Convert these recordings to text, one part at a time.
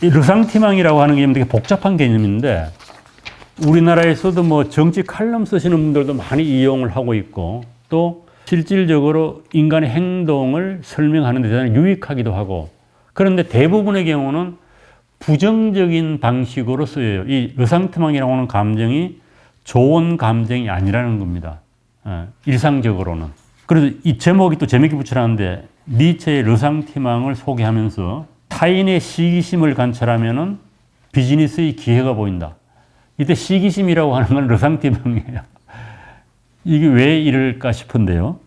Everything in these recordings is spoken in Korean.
이 르상티망이라고 하는 개념이 되게 복잡한 개념인데 우리나라에서도 뭐 정치 칼럼 쓰시는 분들도 많이 이용을 하고 있고 또 실질적으로 인간의 행동을 설명하는 데 대단히 유익하기도 하고 그런데 대부분의 경우는 부정적인 방식으로 쓰여요. 이 르상티망이라고 하는 감정이 좋은 감정이 아니라는 겁니다. 예, 일상적으로는. 그래서 이 제목이 또 재밌게 붙여놨는데 니체의 르상티망을 소개하면서 타인의 시기심을 관찰하면은 비즈니스의 기회가 보인다. 이때 시기심이라고 하는 건 르상티망이에요. 이게 왜 이럴까 싶은데요.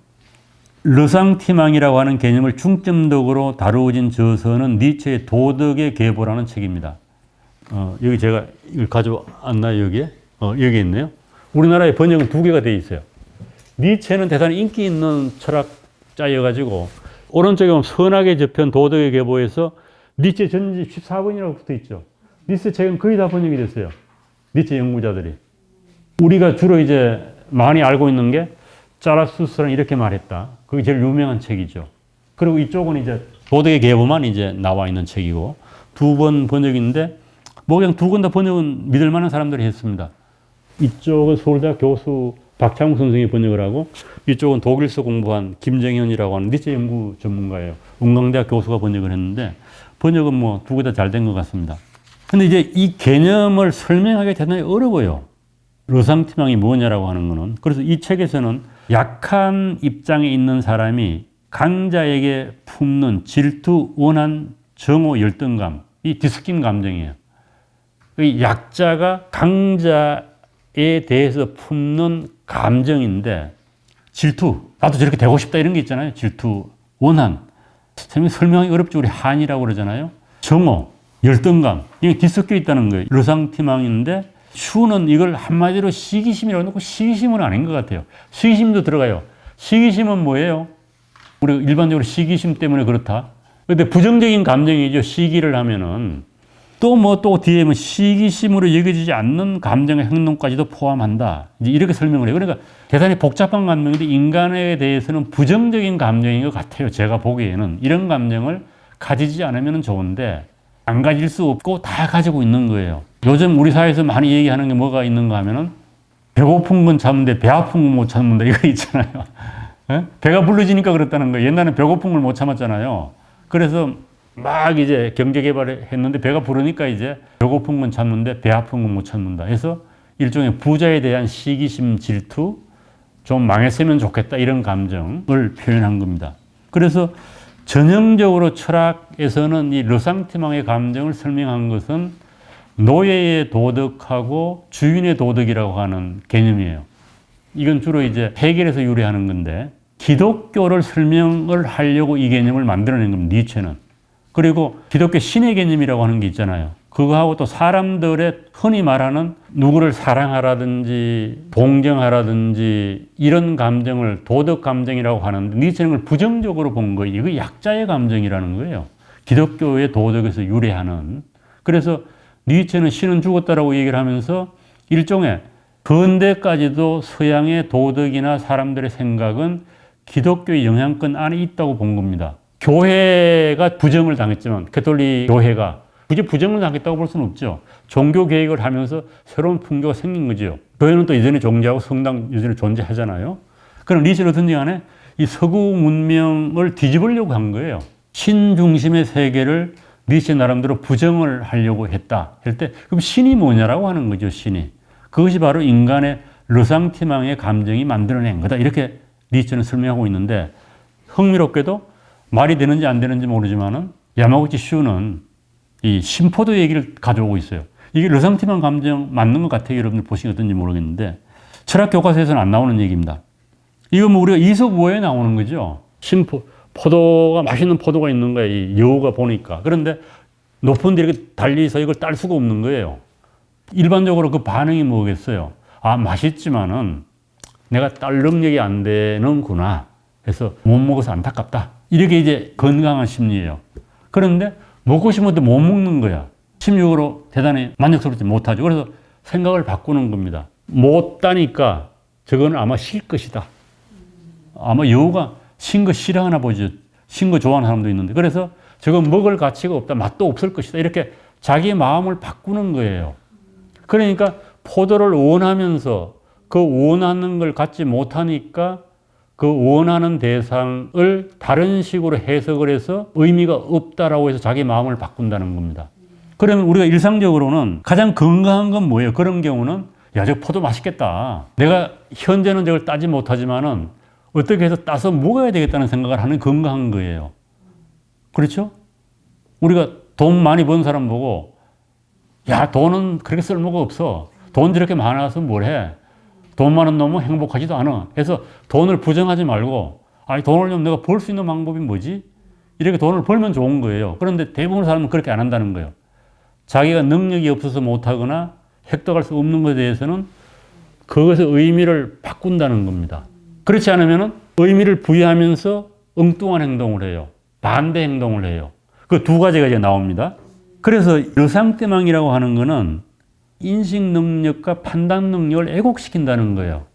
르상티망이라고 하는 개념을 중점적으로 다루어진 저서는 니체의 도덕의 계보라는 책입니다. 어, 여기 제가 이걸 가져왔나요, 여기에? 어, 여기 있네요. 우리나라에 번역은 두 개가 돼 있어요. 니체는 대단히 인기 있는 철학자여가지고, 오른쪽에 보면 선악의 저편 도덕의 계보에서 니체 전집 14번이라고 붙어 있죠. 니체 책은 거의 다 번역이 됐어요. 니체 연구자들이. 우리가 주로 이제 많이 알고 있는 게 짜라수스는 이렇게 말했다. 그게 제일 유명한 책이죠. 그리고 이쪽은 이제 도덕의 계보만 이제 나와 있는 책이고 두 번 번역인데 뭐 그냥 두 권 다 번역은 믿을 만한 사람들이 했습니다. 이쪽은 서울대학 교수 박창욱 선생이 번역을 하고 이쪽은 독일서 공부한 김정현이라고 하는 니체 연구 전문가예요. 운강대학 교수가 번역을 했는데 번역은 뭐 두 개 다 잘 된 것 같습니다. 근데 이제 이 개념을 설명하기 대단히 어려워요. 르상티망이 뭐냐라고 하는 거는. 그래서 이 책에서는 약한 입장에 있는 사람이 강자에게 품는 질투, 원한, 정오, 열등감, 이 디스킨 감정이에요. 이 약자가 강자에 대해서 품는 감정인데 질투, 나도 저렇게 되고 싶다 이런 게 있잖아요. 질투, 원한. 참 설명하기 어렵죠. 우리 한이라고 그러잖아요. 정오, 열등감. 이게 뒤섞여 있다는 거예요. 르상티망인데 슈는 이걸 한마디로 시기심이라고 놓고 시기심은 아닌 것 같아요. 시기심도 들어가요. 시기심은 뭐예요? 우리 일반적으로 시기심 때문에 그렇다. 근데 부정적인 감정이죠. 시기를 하면은 또 뭐 또 뒤에 뭐 시기심으로 여겨지지 않는 감정의 행동까지도 포함한다. 이제 이렇게 설명을 해요. 그러니까 대단히 복잡한 감정인데 인간에 대해서는 부정적인 감정인 것 같아요. 제가 보기에는 이런 감정을 가지지 않으면 좋은데 안 가질 수 없고 다 가지고 있는 거예요. 요즘 우리 사회에서 많이 얘기하는 게 뭐가 있는가 하면은 배고픈 건 참는데 배 아픈 건 못 참는다 이거 있잖아요. 예? 배가 불러지니까 그렇다는 거예요. 옛날에 배고픈 걸 못 참았잖아요. 그래서 막 이제 경제 개발을 했는데 배가 부르니까 이제 배고픈 건 참는데 배 아픈 건 못 참는다. 해서 일종의 부자에 대한 시기심 질투 좀 망했으면 좋겠다 이런 감정을 표현한 겁니다. 그래서 전형적으로 철학에서는 이 르상티망의 감정을 설명한 것은 노예의 도덕하고 주인의 도덕이라고 하는 개념이에요. 이건 주로 이제 해결에서 유래하는 건데 기독교를 설명을 하려고 이 개념을 만들어낸 겁니다. 니체는. 그리고 기독교 신의 개념이라고 하는 게 있잖아요. 그거하고 또 사람들의 흔히 말하는 누구를 사랑하라든지 동정하라든지 이런 감정을 도덕 감정이라고 하는데 니체는 그걸 부정적으로 본 거예요. 이거 약자의 감정이라는 거예요. 기독교의 도덕에서 유래하는. 그래서 니체는 신은 죽었다라고 얘기를 하면서 일종의 근대까지도 서양의 도덕이나 사람들의 생각은 기독교의 영향권 안에 있다고 본 겁니다. 교회가 부정을 당했지만 캐톨릭 교회가 굳이 부정을 당했다고 볼 수는 없죠. 종교 개혁을 하면서 새로운 풍조가 생긴 거죠. 교회는 또 이전에 종교하고 성당 여전히 존재하잖아요. 그럼 리체로든지 간에 이 서구 문명을 뒤집으려고 한 거예요. 신 중심의 세계를 니체 나름대로 부정을 하려고 했다. 할 때, 그럼 신이 뭐냐라고 하는 거죠, 신이. 그것이 바로 인간의 르상티망의 감정이 만들어낸 거다. 이렇게 니체는 설명하고 있는데, 흥미롭게도 말이 되는지 안 되는지 모르지만은, 야마구치 슈는 이 심포도 얘기를 가져오고 있어요. 이게 르상티망 감정 맞는 것 같아요. 여러분들 보시기 어떤지 모르겠는데, 철학 교과서에서는 안 나오는 얘기입니다. 이거 뭐 우리가 이솝우에 나오는 거죠. 심포, 포도가 맛있는 포도가 있는 거예요. 이 여우가 보니까. 그런데 높은 데 이렇게 달리서 이걸 딸 수가 없는 거예요. 일반적으로 그 반응이 뭐겠어요? 아, 맛있지만은 내가 딸 능력이 안 되는구나. 해서 못 먹어서 안타깝다. 이렇게 이제 건강한 심리예요. 그런데 먹고 싶은데 못 먹는 거야. 심리적으로 대단히 만족스럽지 못하죠. 그래서 생각을 바꾸는 겁니다. 못 따니까 저거는 아마 실 것이다. 아마 여우가 신 거 싫어하나 보죠. 신거 좋아하는 사람도 있는데. 그래서 저거 먹을 가치가 없다. 맛도 없을 것이다. 이렇게 자기의 마음을 바꾸는 거예요. 그러니까 포도를 원하면서 그 원하는 걸 갖지 못하니까 그 원하는 대상을 다른 식으로 해석을 해서 의미가 없다라고 해서 자기 마음을 바꾼다는 겁니다. 그러면 우리가 일상적으로는 가장 건강한 건 뭐예요? 그런 경우는 야, 저 포도 맛있겠다. 내가 현재는 저걸 따지 못하지만은 어떻게 해서 따서 먹어야 되겠다는 생각을 하는 건강한 거예요. 그렇죠? 우리가 돈 많이 번 사람 보고 야, 돈은 그렇게 쓸모가 없어. 돈 저렇게 많아서 뭘 해? 돈 많은 놈은 행복하지도 않아. 그래서 돈을 부정하지 말고, 아니, 돈을 좀 내가 벌 수 있는 방법이 뭐지? 이렇게 돈을 벌면 좋은 거예요. 그런데 대부분 사람은 그렇게 안 한다는 거예요. 자기가 능력이 없어서 못하거나 획득할 수 없는 것에 대해서는 그것의 의미를 바꾼다는 겁니다. 그렇지 않으면 의미를 부여하면서 엉뚱한 행동을 해요. 반대 행동을 해요. 그 두 가지가 이제 나옵니다. 그래서 여상대망이라고 하는 거는 인식 능력과 판단 능력을 왜곡시킨다는 거예요.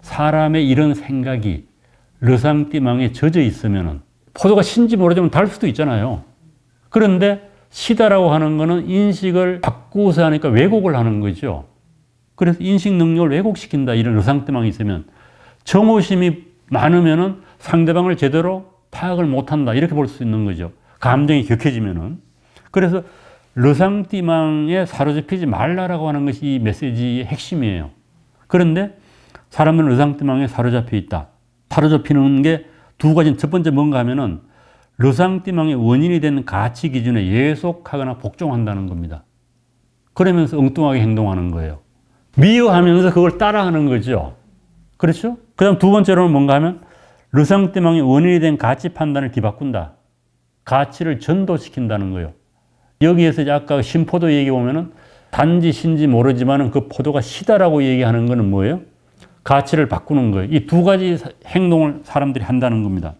사람의 이런 생각이 르상띠망에 젖어 있으면은 포도가 신지 모르지만 달 수도 있잖아요. 그런데 시다라고 하는 거는 인식을 바꾸어서 하니까 왜곡을 하는 거죠. 그래서 인식 능력을 왜곡시킨다 이런 르상띠망이 있으면 정오심이 많으면은 상대방을 제대로 파악을 못한다 이렇게 볼 수 있는 거죠. 감정이 격해지면은 그래서 르상띠망에 사로잡히지 말라라고 하는 것이 이 메시지의 핵심이에요. 그런데 사람은 르상띠망에 사로잡혀 있다. 사로잡히는 게 두 가지. 첫 번째 뭔가 하면은 르상띠망의 원인이 되는 가치 기준에 예속하거나 복종한다는 겁니다. 그러면서 엉뚱하게 행동하는 거예요. 미워하면서 그걸 따라하는 거죠. 그렇죠? 그 다음 두 번째로는 뭔가 하면 르상띠망의 원인이 된 가치 판단을 뒤바꾼다. 가치를 전도시킨다는 거예요. 여기에서 이제 아까 신포도 얘기 보면은 단지 신지 모르지만은 그 포도가 시다라고 얘기하는 거는 뭐예요? 가치를 바꾸는 거예요. 이 두 가지 행동을 사람들이 한다는 겁니다.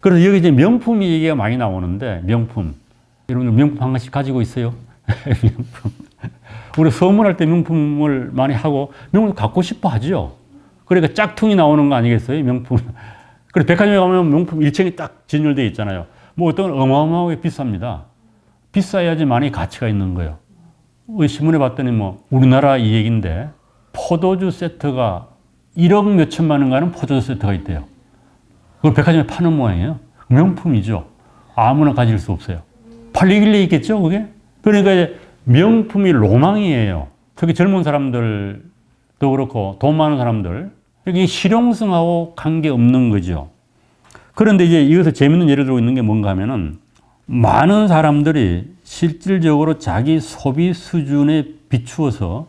그래서 여기 이제 명품 얘기가 많이 나오는데 명품. 여러분들 명품 한 가지 가지고 있어요? 명품. 우리 소문할 때 명품을 많이 하고 명품 갖고 싶어 하죠. 그러니까 짝퉁이 나오는 거 아니겠어요? 명품. 그래서 백화점에 가면 명품 1층이 딱 진열되어 있잖아요. 뭐 어떤 건 어마어마하게 비쌉니다. 비싸야지 많이 가치가 있는 거예요. 신문에 봤더니 뭐 우리나라 이 얘기인데 포도주 세트가 1억 몇 천만 원 가는 포도주 세트가 있대요. 그걸 백화점에 파는 모양이에요. 명품이죠. 아무나 가질 수 없어요. 팔리길래 있겠죠, 그게? 그러니까 명품이 로망이에요. 특히 젊은 사람들도 그렇고 돈 많은 사람들. 이게 실용성하고 관계없는 거죠. 그런데 이제 이것을 재밌는 예를 들고 있는 게 뭔가 하면은 많은 사람들이 실질적으로 자기 소비 수준에 비추어서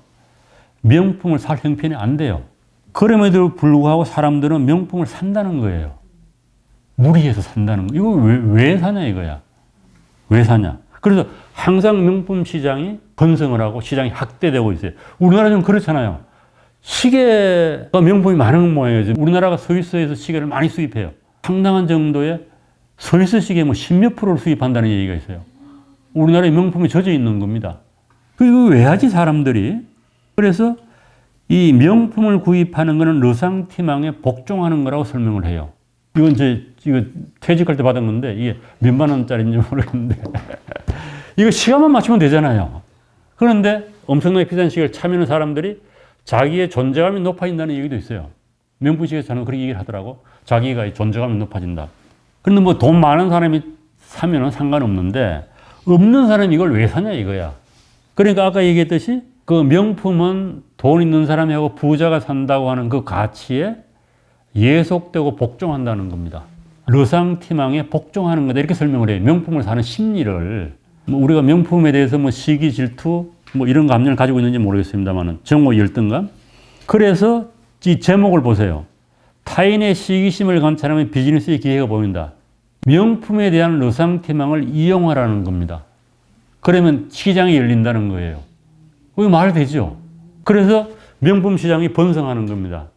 명품을 살 형편이 안 돼요. 그럼에도 불구하고 사람들은 명품을 산다는 거예요. 무리해서 산다는 거. 이거 왜, 왜 사냐 이거야. 왜 사냐. 그래서 항상 명품 시장이 번성을 하고 시장이 확대되고 있어요. 우리나라 좀 그렇잖아요. 시계가 명품이 많은 모양이에요. 우리나라가 스위스에서 시계를 많이 수입해요. 상당한 정도의 스위스 시계 뭐 십몇 프로를 수입한다는 얘기가 있어요. 우리나라의 명품이 젖어 있는 겁니다. 이거 왜 하지 사람들이? 그래서 이 명품을 구입하는 것은 르상티망에 복종하는 거라고 설명을 해요. 이건 제 이거 퇴직할 때 받은 건데 이게 몇만 원짜리인지 모르겠는데 이거 시간만 맞추면 되잖아요. 그런데 엄청나게 비싼 시계를 차면은 사람들이 자기의 존재감이 높아진다는 얘기도 있어요. 명품 시계 사는 그렇게 얘기를 하더라고. 자기가 존재감이 높아진다. 근데 뭐 돈 많은 사람이 사면은 상관없는데 없는 사람이 이걸 왜 사냐 이거야. 그러니까 아까 얘기했듯이 그 명품은 돈 있는 사람하고 부자가 산다고 하는 그 가치에 예속되고 복종한다는 겁니다. 르상티망에 복종하는 거다 이렇게 설명을 해요. 명품을 사는 심리를 뭐 우리가 명품에 대해서 뭐 시기 질투 뭐 이런 감정을 가지고 있는지 모르겠습니다만은 정오 열등감. 그래서 이 제목을 보세요. 타인의 시기심을 관찰하면 비즈니스의 기회가 보인다. 명품에 대한 르상티망을 이용하라는 겁니다. 그러면 시장이 열린다는 거예요. 그게 말 되죠. 그래서 명품 시장이 번성하는 겁니다.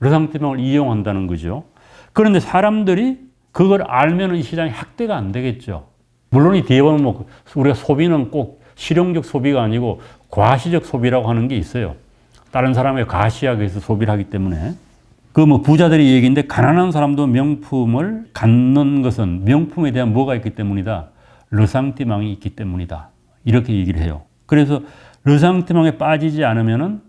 르상티망을 이용한다는 거죠. 그런데 사람들이 그걸 알면 시장이 확대가 안 되겠죠. 물론 이 뒤에 보면 뭐 우리가 소비는 꼭 실용적 소비가 아니고 과시적 소비라고 하는 게 있어요. 다른 사람의 과시하기 위해서 소비를 하기 때문에. 그 뭐 부자들이 얘기인데 가난한 사람도 명품을 갖는 것은 명품에 대한 뭐가 있기 때문이다. 르상티망이 있기 때문이다. 이렇게 얘기를 해요. 그래서 르상티망에 빠지지 않으면은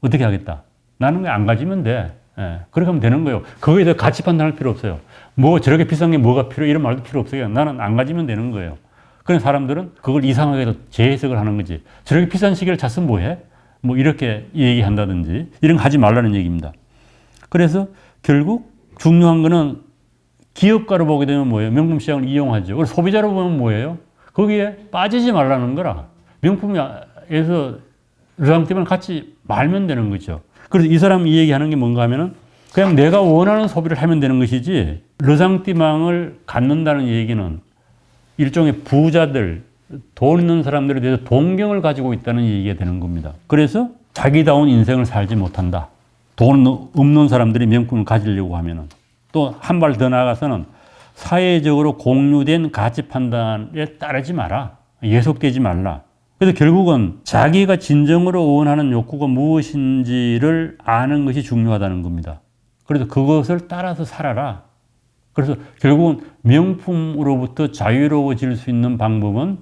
어떻게 하겠다? 나는 왜안 가지면 돼. 예, 그렇게 하면 되는 거예요. 거기에 대해 가치 판단할 필요 없어요. 뭐 저렇게 비싼 게 뭐가 필요해 이런 말도 필요 없어요. 나는 안 가지면 되는 거예요. 그런 사람들은 그걸 이상하게도 재해석을 하는 거지. 저렇게 비싼 시계를 찼으면 뭐해? 뭐 이렇게 얘기한다든지 이런 거 하지 말라는 얘기입니다. 그래서 결국 중요한 거는 기업가로 보게 되면 뭐예요? 명품 시장을 이용하죠. 그리고 소비자로 보면 뭐예요? 거기에 빠지지 말라는 거라. 명품에서 르상팀을 같이 말면 되는 거죠. 그래서 이 사람 이 얘기하는 게 뭔가 하면은 그냥 내가 원하는 소비를 하면 되는 것이지 르상띠망을 갖는다는 얘기는 일종의 부자들, 돈 있는 사람들에 대해서 동경을 가지고 있다는 얘기가 되는 겁니다. 그래서 자기다운 인생을 살지 못한다. 돈 없는 사람들이 명품을 가지려고 하면은 또 한 발 더 나아가서는 사회적으로 공유된 가치 판단에 따르지 마라. 예속되지 말라. 그래서 결국은 자기가 진정으로 원하는 욕구가 무엇인지를 아는 것이 중요하다는 겁니다. 그래서 그것을 따라서 살아라. 그래서 결국은 명품으로부터 자유로워질 수 있는 방법은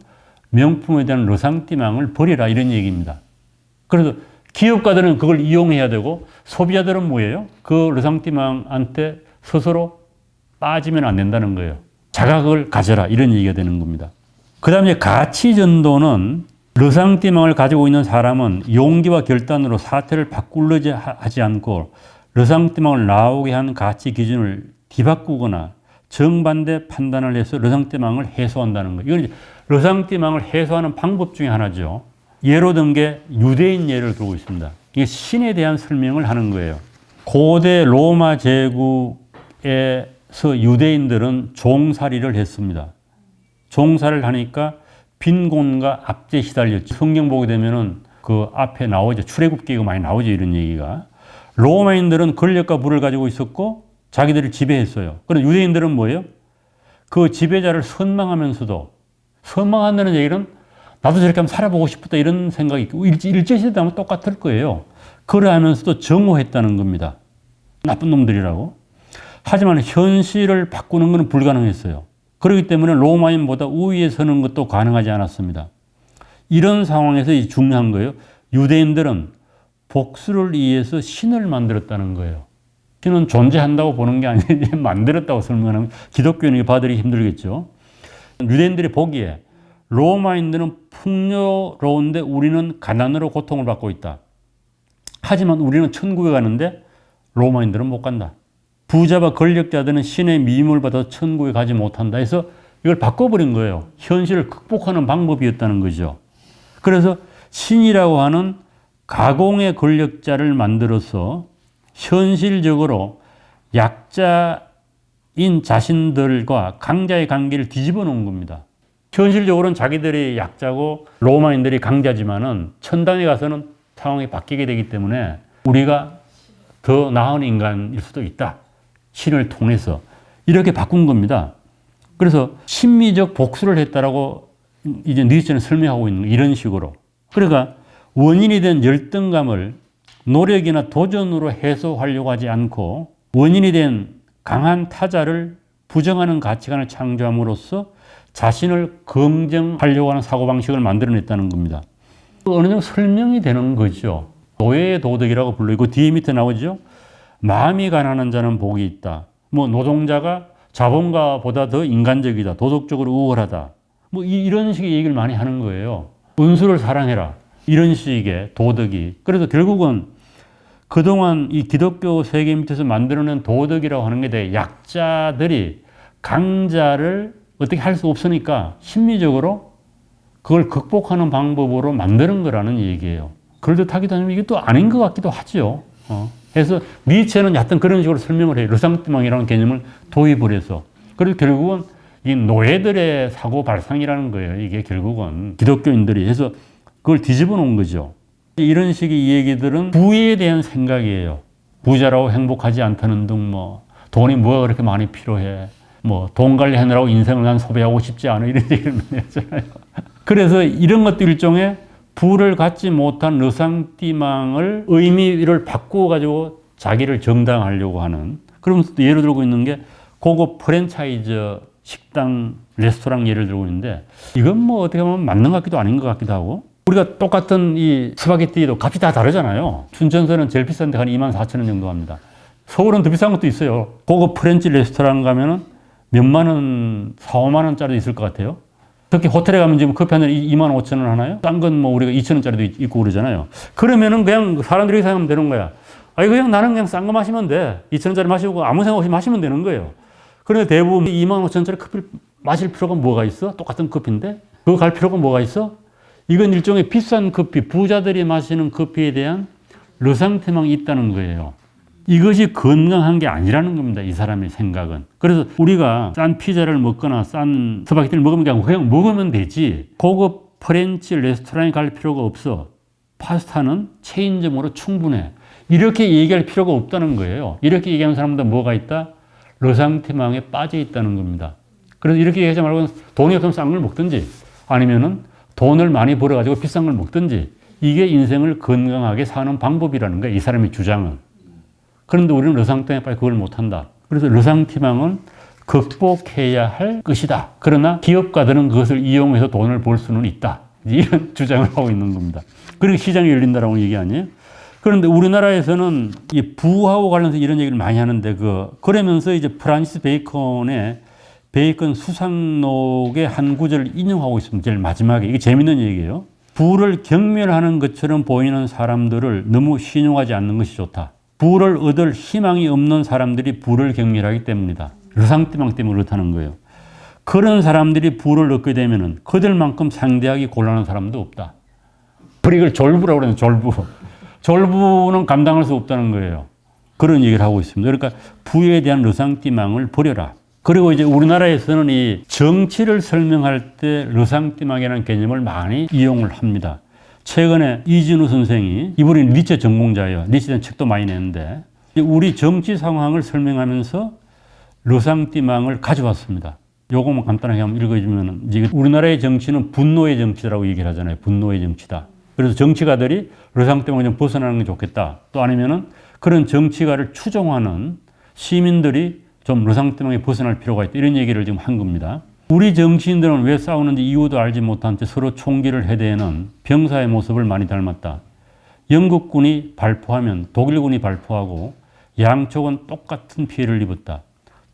명품에 대한 러상띠망을 버리라 이런 얘기입니다. 그래서 기업가들은 그걸 이용해야 되고 소비자들은 뭐예요? 그 러상띠망한테 스스로 빠지면 안 된다는 거예요. 자각을 가져라 이런 얘기가 되는 겁니다. 그 다음에 가치 전도는 러상띠망을 가지고 있는 사람은 용기와 결단으로 사태를 바꾸려지 하지 않고 러상띠망을 나오게 한 가치 기준을 뒤바꾸거나 정반대 판단을 해서 러상띠망을 해소한다는 거예요. 이건 러상띠망을 해소하는 방법 중에 하나죠. 예로 든 게 유대인 예를 들고 있습니다. 이게 신에 대한 설명을 하는 거예요. 고대 로마 제국에서 유대인들은 종살이를 했습니다. 종살이를 하니까 빈곤과 압제에 시달렸죠. 성경 보게 되면은 그 앞에 나오죠. 출애굽기가 많이 나오죠. 이런 얘기가. 로마인들은 권력과 부를 가지고 있었고 자기들을 지배했어요. 그런데 유대인들은 뭐예요? 그 지배자를 선망하면서도 선망한다는 얘기는 나도 저렇게 한번 살아보고 싶다 이런 생각이 있고 일제시대 하면 똑같을 거예요. 그러하면서도 정오했다는 겁니다. 나쁜 놈들이라고. 하지만 현실을 바꾸는 것은 불가능했어요. 그렇기 때문에 로마인보다 우위에 서는 것도 가능하지 않았습니다. 이런 상황에서 중요한 거예요. 유대인들은 복수를 위해서 신을 만들었다는 거예요. 신은 존재한다고 보는 게 아니라 만들었다고 설명하는 기독교인에게 받으기 힘들겠죠. 유대인들이 보기에 로마인들은 풍요로운데 우리는 가난으로 고통을 받고 있다. 하지만 우리는 천국에 가는데 로마인들은 못 간다. 부자와 권력자들은 신의 미임을 받아 천국에 가지 못한다 해서 이걸 바꿔버린 거예요. 현실을 극복하는 방법이었다는 거죠. 그래서 신이라고 하는 가공의 권력자를 만들어서 현실적으로 약자인 자신들과 강자의 관계를 뒤집어 놓은 겁니다. 현실적으로는 자기들이 약자고 로마인들이 강자지만은 천당에 가서는 상황이 바뀌게 되기 때문에 우리가 더 나은 인간일 수도 있다. 신을 통해서 이렇게 바꾼 겁니다. 그래서 심미적 복수를 했다라고 이제 니체는 설명하고 있는 이런 식으로. 그러니까 원인이 된 열등감을 노력이나 도전으로 해소하려고 하지 않고 원인이 된 강한 타자를 부정하는 가치관을 창조함으로써 자신을 긍정하려고 하는 사고방식을 만들어냈다는 겁니다. 어느 정도 설명이 되는 거죠. 노예의 도덕이라고 불리고 뒤에 밑에 나오죠. 마음이 가난한 자는 복이 있다. 뭐 노동자가 자본가보다 더 인간적이다. 도덕적으로 우월하다. 뭐 이런 식의 얘기를 많이 하는 거예요. 은수를 사랑해라. 이런 식의 도덕이. 그래서 결국은 그동안 이 기독교 세계 밑에서 만들어낸 도덕이라고 하는 게 약자들이 강자를 어떻게 할 수 없으니까 심리적으로 그걸 극복하는 방법으로 만드는 거라는 얘기예요. 그럴듯하기도 하지만 이게 또 아닌 것 같기도 하죠. 어. 그래서 니체는 하여튼 그런 식으로 설명을 해요. 르상띠망이라는 개념을 도입을 해서. 그래서 결국은 이 노예들의 사고 발상이라는 거예요. 이게 결국은 기독교인들이 해서 그걸 뒤집어 놓은 거죠. 이런 식의 얘기들은 부에 대한 생각이에요. 부자라고 행복하지 않다는 등 뭐, 돈이 뭐가 그렇게 많이 필요해. 뭐, 돈 관리하느라고 인생을 난 소비하고 싶지 않아. 이런 얘기를 많이 하잖아요. 그래서 이런 것도 일종의 부를 갖지 못한 르상띠망을 의미를 바꾸어 가지고 자기를 정당하려고 하는 그러면서 예를 들고 있는 게 고급 프랜차이즈 식당, 레스토랑 예를 들고 있는데 이건 뭐 어떻게 보면 맞는 것 같기도 아닌 것 같기도 하고 우리가 똑같은 이 스파게티도 값이 다 다르잖아요. 춘천서는 제일 비싼 데한 2만 4천 원 정도 합니다. 서울은 더 비싼 것도 있어요. 고급 프렌치 레스토랑 가면은 몇만 원, 4, 5만 원짜리도 있을 것 같아요. 특히 호텔에 가면 지금 커피 한 잔에 2만 5천 원 하나요? 딴 건 뭐 우리가 2천 원짜리도 있고 그러잖아요. 그러면은 그냥 사람들이 생각하면 되는 거야. 아니 그냥 나는 그냥 싼 거 마시면 돼. 2천 원짜리 마시고 아무 생각 없이 마시면 되는 거예요. 그런데 대부분 2만 5천 원짜리 커피를 마실 필요가 뭐가 있어? 똑같은 커피인데 그거 갈 필요가 뭐가 있어? 이건 일종의 비싼 커피, 부자들이 마시는 커피에 대한 르상테망이 있다는 거예요. 이것이 건강한 게 아니라는 겁니다. 이 사람의 생각은. 그래서 우리가 싼 피자를 먹거나 싼 스파게티를 먹으면 그냥, 그냥 먹으면 되지. 고급 프렌치 레스토랑에 갈 필요가 없어. 파스타는 체인점으로 충분해. 이렇게 얘기할 필요가 없다는 거예요. 이렇게 얘기하는 사람들 뭐가 있다? 르상테망에 빠져 있다는 겁니다. 그래서 이렇게 얘기하지 말고 돈이 없으면 싼 걸 먹든지 아니면은 돈을 많이 벌어가지고 비싼 걸 먹든지 이게 인생을 건강하게 사는 방법이라는 거예요. 이 사람의 주장은. 그런데 우리는 르상 때문에 빨리 그걸 못한다. 그래서 르상티망은 극복해야 할 것이다. 그러나 기업가들은 그것을 이용해서 돈을 벌 수는 있다. 이런 주장을 하고 있는 겁니다. 그리고 시장이 열린다라고 얘기 아니에요? 그런데 우리나라에서는 이 부하고 관련해서 이런 얘기를 많이 하는데 그 그러면서 이제 프란시스 베이컨의 베이컨 수상록의 한 구절을 인용하고 있습니다. 제일 마지막에 이게 재밌는 얘기예요. 부를 경멸하는 것처럼 보이는 사람들을 너무 신용하지 않는 것이 좋다. 부를 얻을 희망이 없는 사람들이 부를 경멸하기 때문이다. 르상티망 때문에 그렇다는 거예요. 그런 사람들이 부를 얻게 되면은 그들만큼 상대하기 곤란한 사람도 없다. 이걸 졸부라고 그러는 졸부. 졸부는 감당할 수 없다는 거예요. 그런 얘기를 하고 있습니다. 그러니까 부에 대한 르상티망을 버려라. 그리고 이제 우리나라에서는 이 정치를 설명할 때 르상티망이라는 개념을 많이 이용을 합니다. 최근에 이진우 선생이 이분이 니체 전공자예요. 니체에 대한 책도 많이 냈는데 우리 정치 상황을 설명하면서 르상티망을 가져왔습니다. 요거만 간단하게 한번 읽어주면 이제 우리나라의 정치는 분노의 정치라고 얘기를 하잖아요. 분노의 정치다. 그래서 정치가들이 르상티망을 좀 벗어나는 게 좋겠다. 또 아니면은 그런 정치가를 추종하는 시민들이 좀 르상티망에 벗어날 필요가 있다. 이런 얘기를 지금 한 겁니다. 우리 정치인들은 왜 싸우는지 이유도 알지 못한 채 서로 총기를 해대는 병사의 모습을 많이 닮았다. 영국군이 발포하면 독일군이 발포하고 양쪽은 똑같은 피해를 입었다.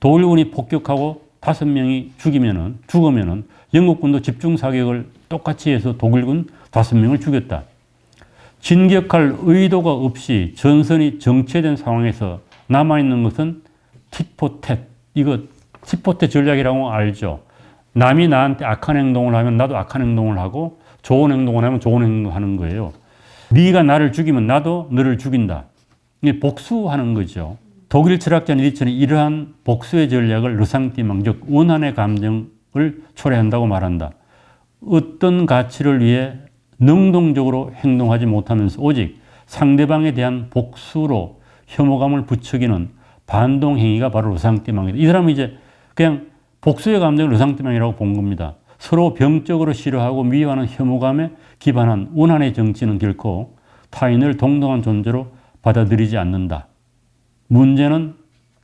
독일군이 폭격하고 다섯 명이 죽이면은 죽으면은 영국군도 집중 사격을 똑같이 해서 독일군 다섯 명을 죽였다. 진격할 의도가 없이 전선이 정체된 상황에서 남아 있는 것은 tit-for-tat. 이거 tit-for-tat 전략이라고 알죠. 남이 나한테 악한 행동을 하면 나도 악한 행동을 하고 좋은 행동을 하면 좋은 행동을 하는 거예요. 네가 나를 죽이면 나도 너를 죽인다. 이게 복수하는 거죠. 독일 철학자 니체는 이러한 복수의 전략을 르상티망, 즉 원한의 감정을 초래한다고 말한다. 어떤 가치를 위해 능동적으로 행동하지 못하면서 오직 상대방에 대한 복수로 혐오감을 부추기는 반동 행위가 바로 르상티망이다. 이 사람은 이제 그냥 복수의 감정을 르상티망이라고 본 겁니다. 서로 병적으로 싫어하고 미워하는 혐오감에 기반한 원한의 정치는 결코 타인을 동등한 존재로 받아들이지 않는다. 문제는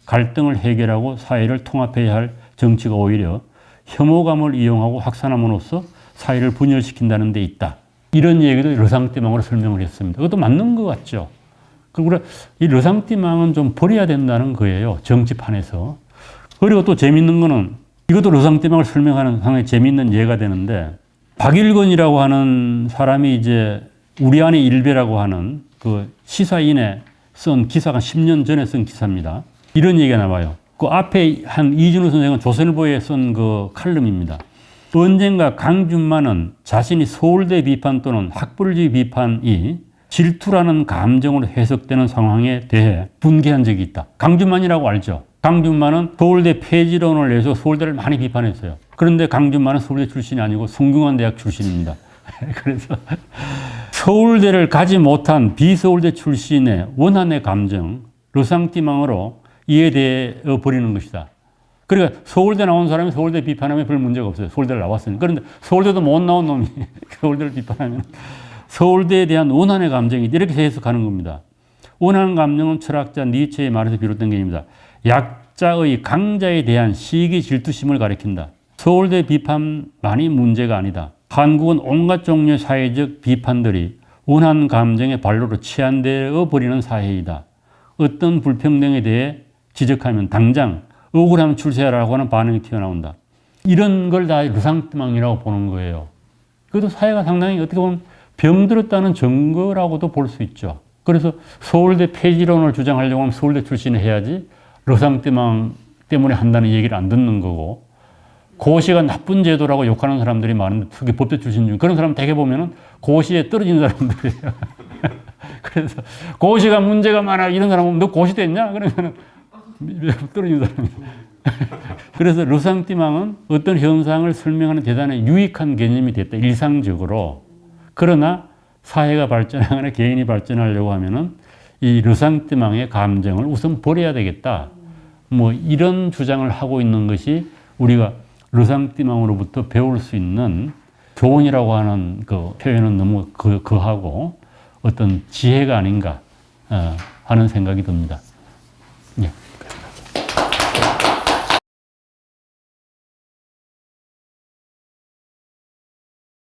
갈등을 해결하고 사회를 통합해야 할 정치가 오히려 혐오감을 이용하고 확산함으로써 사회를 분열시킨다는 데 있다. 이런 얘기도 르상티망으로 설명을 했습니다. 그것도 맞는 것 같죠. 그리고 이 르상티망은 좀 버려야 된다는 거예요. 정치판에서. 그리고 또 재밌는 거는 이것도 르상티망을 설명하는 상당히 재밌는 예가 되는데 박일건이라고 하는 사람이 이제 우리 안의 일배라고 하는 그 시사인에 쓴 기사가 10년 전에 쓴 기사입니다. 이런 얘기가 나와요. 그 앞에 한 이준호 선생은 조선일보에 쓴 그 칼럼입니다. 언젠가 강준만은 자신이 서울대 비판 또는 학벌주의 비판이 질투라는 감정으로 해석되는 상황에 대해 분개한 적이 있다. 강준만이라고 알죠? 강준만은 서울대 폐지론을 내서 서울대를 많이 비판했어요. 그런데 강준만은 서울대 출신이 아니고 성균관대학 출신입니다. 그래서 서울대를 가지 못한 비서울대 출신의 원한의 감정, 르상티망으로 이해되어 버리는 것이다. 그러니까 서울대 나온 사람이 서울대 비판하면 별 문제가 없어요. 서울대를 나왔으니. 그런데 서울대도 못 나온 놈이 서울대를 비판하면 서울대에 대한 원한의 감정이 이렇게 해석하는 겁니다. 원한 감정은 철학자 니체의 말에서 비롯된 개념입니다. 약 각자의 강자에 대한 시기 질투심을 가리킨다. 서울대 비판만이 문제가 아니다. 한국은 온갖 종류의 사회적 비판들이 원한 감정의 발로로 치환되어 버리는 사회이다. 어떤 불평등에 대해 지적하면 당장 억울하면 출세하라고 하는 반응이 튀어나온다. 이런 걸 다 루상뜨망이라고 보는 거예요. 그것도 사회가 상당히 어떻게 보면 병들었다는 증거라고도 볼 수 있죠. 그래서 서울대 폐지론을 주장하려고 하면 서울대 출신을 해야지 루상뜨망 때문에 한다는 얘기를 안 듣는 거고 고시가 나쁜 제도라고 욕하는 사람들이 많은데 특히 법대 출신 중 그런 사람 대개 보면은 고시에 떨어진 사람들이에요. 그래서 고시가 문제가 많아 이런 사람 보면 너 고시 됐냐? 그러면은 떨어진 사람이. 그래서 루상띠망은 어떤 현상을 설명하는 대단히 유익한 개념이 됐다. 일상적으로. 그러나 사회가 발전하거나 개인이 발전하려고 하면은 이 르상띠망의 감정을 우선 버려야 되겠다. 뭐 이런 주장을 하고 있는 것이 우리가 르상띠망으로부터 배울 수 있는 교훈이라고 하는 그 표현은 너무 그, 그하고 어떤 지혜가 아닌가 어, 하는 생각이 듭니다. 예.